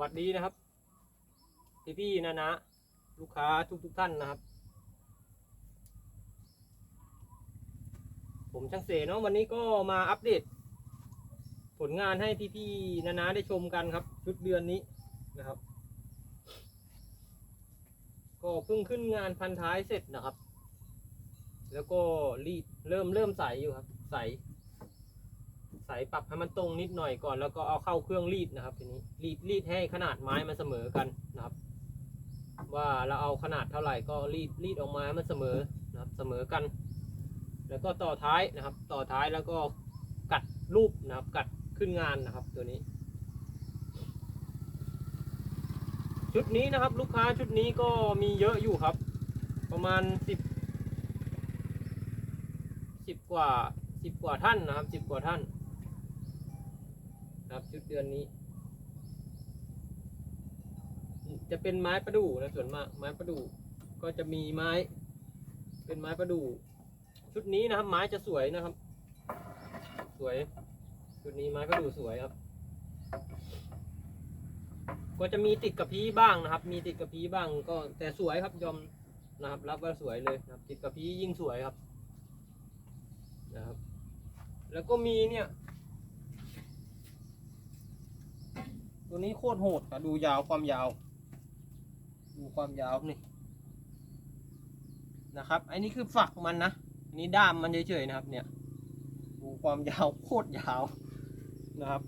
วัสดีนะครับ พี่พี่ๆนะนะลูกค้าทุกทุกๆท่านนะครับ ผมช่างเสเนาะวันนี้ก็มาอัปเดต ผลงานให้พี่พี่ๆนะนะได้ชมกันครับ ชุดเดือนนี้นะครับ ก็เพิ่งขึ้นงานพันท้ายเสร็จนะครับ แล้วก็รีดเริ่มเริ่มใสอยู่ครับ ใส ใสปรับให้มันตรงนิดหน่อยก่อนแล้วก็เอาเข้าเครื่องรีดนะครับทีนี้รีดรีดให้ขนาดไม้มันเสมอกันนะครับ ว่าเราเอาขนาดเท่าไหร่ก็รีดรีดออกมาให้มันเสมอนะครับเสมอกัน แล้วก็ต่อท้ายนะครับ ต่อท้ายแล้วก็กัดรูปนะครับ กัดขึ้นงานนะครับตัวนี้ ชุดนี้นะครับ ลูกค้าชุดนี้ก็มีเยอะอยู่ครับ ประมาณสิบสิบกว่าสิบกว่าท่านนะครับสิบกว่าท่าน ครับชุดเดือนนี้ จะเป็นไม้ประดู่นะส่วนมากไม้ประดู่ก็จะมีไม้ เป็นไม้ประดู่ชุดนี้นะครับ ไม้จะสวยนะครับ สวย ชุดนี้ไม้ประดู่สวยครับ ก็จะมีติดกับพีบ้างนะครับ มีติดกับพีบ้าง ก็แต่สวยครับยอมนะครับ รับว่าสวยเลยนะครับ ติดกับพียิ่งสวยครับนะครับ แล้วก็มีเนี่ย ตัวนี้โคตรโหดครับดูยาวความยาว ดูความยาวนี่นะครับไอ้นี่คือฝักมันนะอันนี้ด้ามมันเฉยๆนะครับ เนี่ย ดูความยาวโคตรยาวนะครับ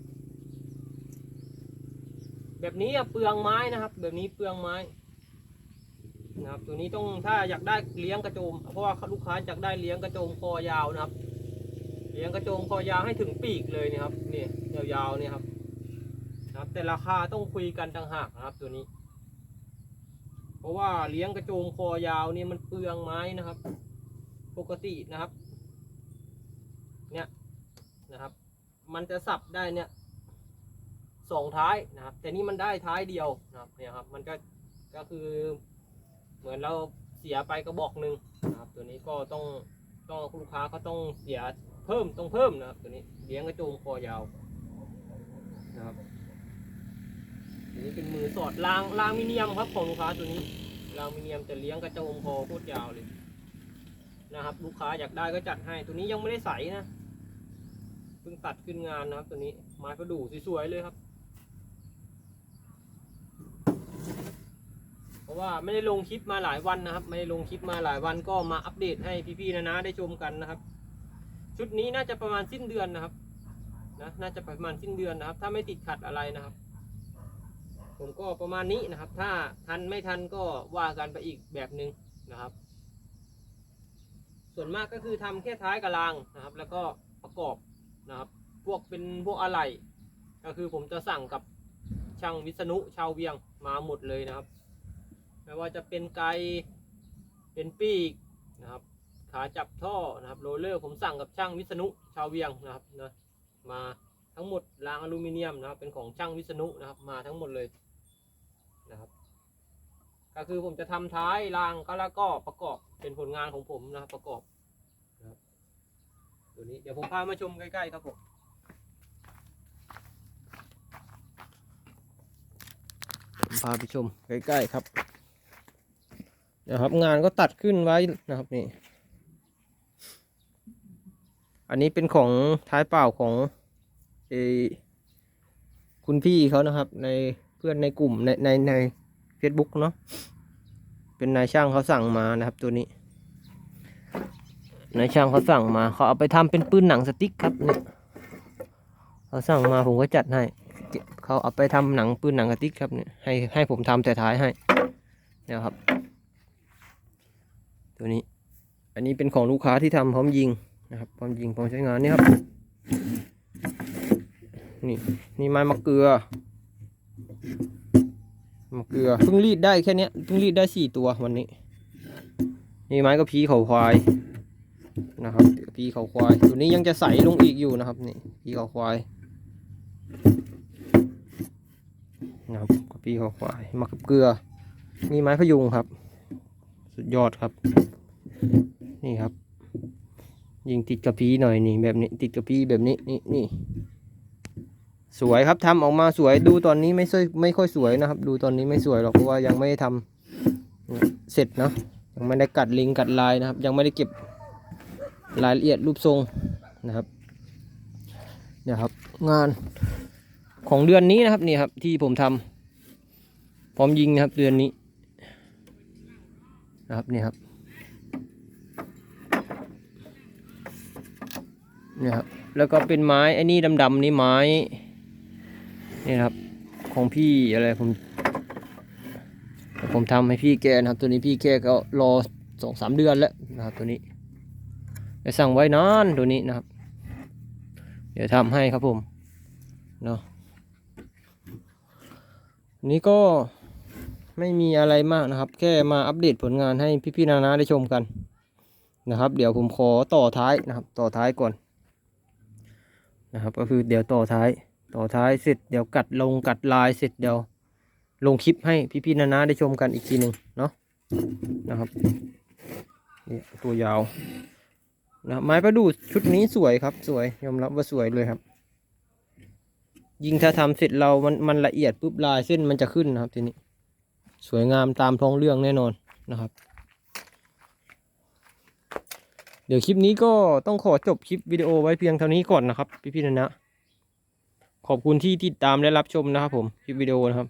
แบบนี้อะเปลืองไม้นะครับ แบบนี้เปลืองไม้นะครับตัวนี้ต้องถ้าอยากได้เลี้ยงกระโจม เพราะว่าลูกค้าอยากได้เลี้ยงกระโจมคอยาวนะครับ เลี้ยงกระโจมคอยาวให้ถึงปีกเลยนะครับนี่ยาวๆเนี่ยครับ แต่ราคาต้องคุยกันต่างหากนะครับตัวนี้ เพราะว่าเลี้ยงกระโจมคอยาวนี่มันเปลืองไม้นะครับ ปกตินะครับ เนี่ยนะครับ มันจะสับได้เนี่ยสองท้ายนะครับ แต่นี่มันได้ท้ายเดียวนะครับเนี่ยครับ มันก็ก็คือเหมือนเราเสียไปกระบอกหนึ่งนะครับ ตัวนี้ก็ต้องต้องลูกค้าก็ต้องเสียเพิ่มต้องเพิ่มนะครับ ตัวนี้เลี้ยงกระโจมคอยาวนะครับ ตัวนี้เป็นมือสอดรางรางมิเนียมครับของลูกค้าตัวนี้รางมิเนียมจะเลี้ยงกระโจมคอโคตรยาวเลยนะครับ ลูกค้าอยากได้ก็จัดให้ ตัวนี้ยังไม่ได้ใสนะเพิ่งตัดขึ้นงานนะครับ ตัวนี้ไม้ประดู่สวยๆเลยครับ เพราะว่าไม่ได้ลงคลิปมาหลายวันนะครับ ไม่ได้ลงคลิปมาหลายวันก็มาอัปเดตให้พี่ๆนะนะได้ชมกันนะครับ ชุดนี้น่าจะประมาณสิ้นเดือนนะครับนะน่าจะประมาณสิ้นเดือนนะครับ ถ้าไม่ติดขัดอะไรนะครับ ผมก็ประมาณนี้นะครับ ถ้าทันไม่ทันก็ว่ากันไปอีกแบบหนึ่งนะครับ ส่วนมากก็คือทำแค่ท้ายกระลางนะครับ แล้วก็ประกอบนะครับ พวกเป็นพวกอะไหล่ก็คือผมจะสั่งกับช่างวิษณุชาวเวียงมาหมดเลยนะครับ ไม่ว่าจะเป็นไกเป็นปีกนะครับ ขาจับท่อนะครับโรลเลอร์ผมสั่งกับช่างวิษณุชาวเวียงนะครับนะมาทั้งหมดรางอลูมิเนียมนะครับเป็นของช่างวิษณุนะครับมาทั้งหมดเลย นะครับ ก็คือผมจะทำท้ายรางก็แล้วก็ประกอบเป็นผลงานของผมนะครับประกอบนะครับตัวนี้เดี๋ยวผมพามาชมใกล้ๆครับผมผมพาไปชมใกล้ๆครับนะครับงานก็ตัดขึ้นไว้นะครับนี่ อันนี้เป็นของท้ายเปล่าของเอคุณพี่เขานะครับใน เพื่อนในกลุ่มในในในเฟซบุ๊กเนาะเป็นนายช่างเขาสั่งมานะครับตัวนี้นายช่างเขาสั่งมาเขาเอาไปทำเป็นปืนหนังสติ๊กครับเนี่ยเขาสั่งมาผมก็จัดให้เขาเอาไปทำหนังปืนหนังสติ๊กครับเนี่ยให้ให้ผมทำแต่ท้ายให้เนี่ยครับ ตัวนี้ อันนี้เป็นของลูกค้าที่ทำพร้อมยิงนะครับความจริงพร้อมใช้งานนี่ครับ นี่นี่ไม้มะเกลือ เกลือเพิ่งรีดได้แค่เนี้ยเพิ่งรีดได้สี่ตัววันนี้ นี่ไม้กระพีเขาควายนะครับกระพีเขาควายตัวนี้ยังจะใสลงอีกอยู่นะครับนี่พีเขาควายนะครับกระพีเขาควายมะเกลือนี่ไม้พยุงครับ สุดยอดครับ นี่ครับ ยิงติดกระพีหน่อยนี่แบบนี้ติดกระพีแบบนี้นี่นี่ สวยครับทำออกมาสวยดูตอนนี้ไม่ค่อยไม่ค่อยสวยนะครับ ดูตอนนี้ไม่สวยหรอกเพราะว่ายังไม่ได้ทำเสร็จเนาะยังไม่ได้กัดลิงกัดลายนะครับ ยังไม่ได้เก็บรายละเอียดรูปทรงนะครับเนี่ยครับงานของเดือนนี้นะครับนี่ครับที่ผมทำพร้อมยิงนะครับเดือนนี้นะครับนี่ครับเนี่ยครับแล้วก็เป็นไม้ไอ้นี่ดำๆนี่ไม้ นี่นะครับ ของพี่อะไรผมผมทำให้พี่แกนะครับ ตัวนี้พี่แกก็รอสองสามเดือนแล้วนะครับ ตัวนี้ได้สั่งไว้นานตัวนี้นะครับ เดี๋ยวทำให้ครับผมเนาะนี่ก็ไม่มีอะไรมากนะครับ แค่มาอัปเดตผลงานให้พี่ๆนานาได้ชมกันนะครับ เดี๋ยวผมขอต่อท้ายนะครับ ต่อท้ายก่อนนะครับ ก็คือเดี๋ยวต่อท้าย ต่อท้ายเสร็จเดี๋ยวกัดลงกัดลายเสร็จเดี๋ยวลงคลิปให้พี่ๆนานาได้ชมกันอีกทีหนึ่งเนาะนะครับนี่ตัวยาวนะครับไม้ประดู่ชุดนี้สวยครับ สวยยอมรับว่าสวยเลยครับ ยิงถ้าทำเสร็จเรามันมันละเอียดปุ๊บลายเส้นมันจะขึ้นนะครับทีนี้ สวยงามตามท้องเรื่องแน่นอนนะครับ เดี๋ยวคลิปนี้ก็ต้องขอจบคลิปวิดีโอไว้เพียงเท่านี้ก่อนนะครับ พี่ๆนะนะ ขอบคุณที่ติดตามและรับชมนะครับผมคลิปวิดีโอนะครับ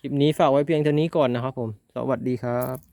คลิปนี้ฝากไว้เพียงเท่านี้ก่อนนะครับผม สวัสดีครับ